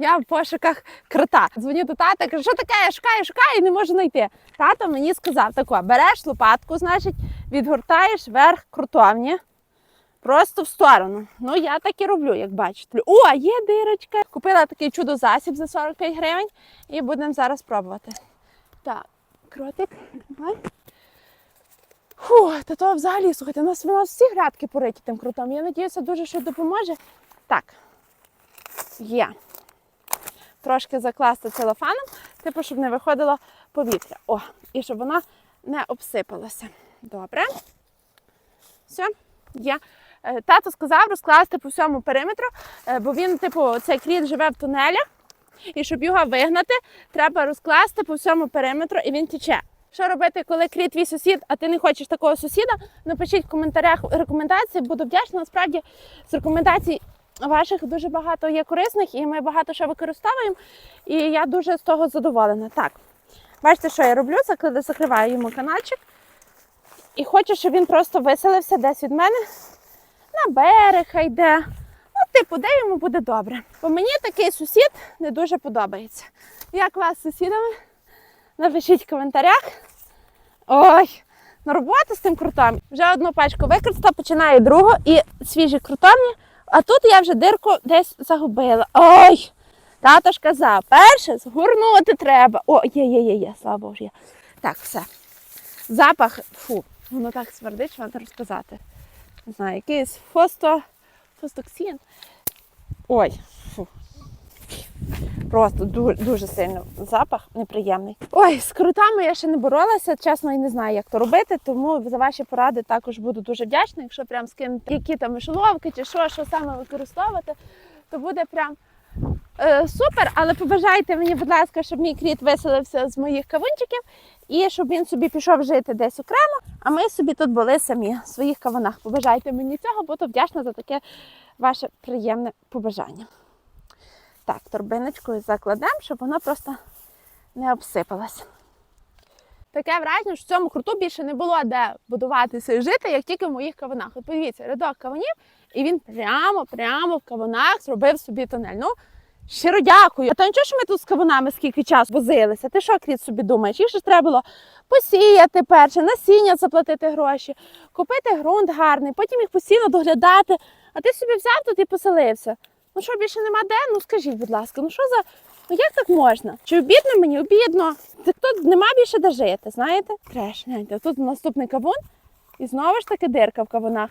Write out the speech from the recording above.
Я в пошуках крота. Дзвоню до тата, кажу, що таке, я шукаю, шукаю і не можу знайти. Тато мені сказав, тако, береш лопатку, значить, відгортаєш верх крутовні. Просто в сторону. Ну, я так і роблю, як бачите. О, є дирочка. Купила такий чудо-засіб за 45 гривень і будемо зараз пробувати. Так, кротик, давай. Фу, та то взагалі, слухайте, у нас нас всі грядки пориті тим крутом. Я надіюся, дуже що допоможе. Так, є. Трошки закласти целофаном, типу, щоб не виходило повітря. О, і щоб вона не обсипалася. Добре. Все, є. Е, Тато сказав розкласти по всьому периметру, е, бо він, типу, цей кріт живе в тунелях, і щоб його вигнати, треба розкласти по всьому периметру і він тече. Що робити, коли кріт твій сусід, а ти не хочеш такого сусіда? Напишіть в коментарях рекомендації. Буду вдячна. Насправді з рекомендацій ваших дуже багато є корисних, і ми багато що використовуємо. І я дуже з того задоволена. Так, бачите, що я роблю? Закриваю йому каналчик. І хочу, щоб він просто виселився десь від мене на берег хай йде. Ну, типу, де йому буде добре. Бо мені такий сусід не дуже подобається. Як вас з сусідами? Напишіть в коментарях. Ой, на роботу з цим крутом. Вже одну пачку використала, починаю другу і свіжі крутовні. А тут я вже дирку десь загубила. Ой! Тато ж казав, перше згорнути треба. О, є, є, є, є, слава Богу, є. Так, все. Запах, фу, воно так смердить, що треба розказати. Не знаю, якийсь фосто, фостоксин. Ой. Просто дуже, дуже сильно запах неприємний. Ой, з крутами я ще не боролася, чесно, і не знаю, як то робити. Тому за ваші поради також буду дуже вдячна. Якщо прям скинути які там мишоловки чи що, що саме використовувати, то буде прям е, супер. Але побажайте мені, будь ласка, щоб мій кріт виселився з моїх кавунчиків і щоб він собі пішов жити десь окремо, а ми собі тут були самі в своїх кавунах. Побажайте мені цього, буду вдячна за таке ваше приємне побажання. Так, торбиночкою закладемо, щоб воно просто не обсипалось. Таке враження, що в цьому круту більше не було де будуватися і жити, як тільки в моїх кавунах. От подивіться, рядок кавунів, і він прямо, прямо в кавунах зробив собі тунель. Ну, щиро дякую. А то нічого, що ми тут з кавунами скільки часу возилися. Ти що, Кріт, собі думаєш? Їх ж треба було посіяти перше, насіння заплатити гроші, купити ґрунт гарний, потім їх постійно доглядати. А ти собі взяв тут і поселився. Ну що, більше нема де? Ну скажіть, будь ласка, ну що за. Ну як так можна? Чи обідно мені? Обідно. Так тут нема більше де жити, знаєте? Треш, гляньте, тут наступний кавун, і знову ж таки дирка в кавунах.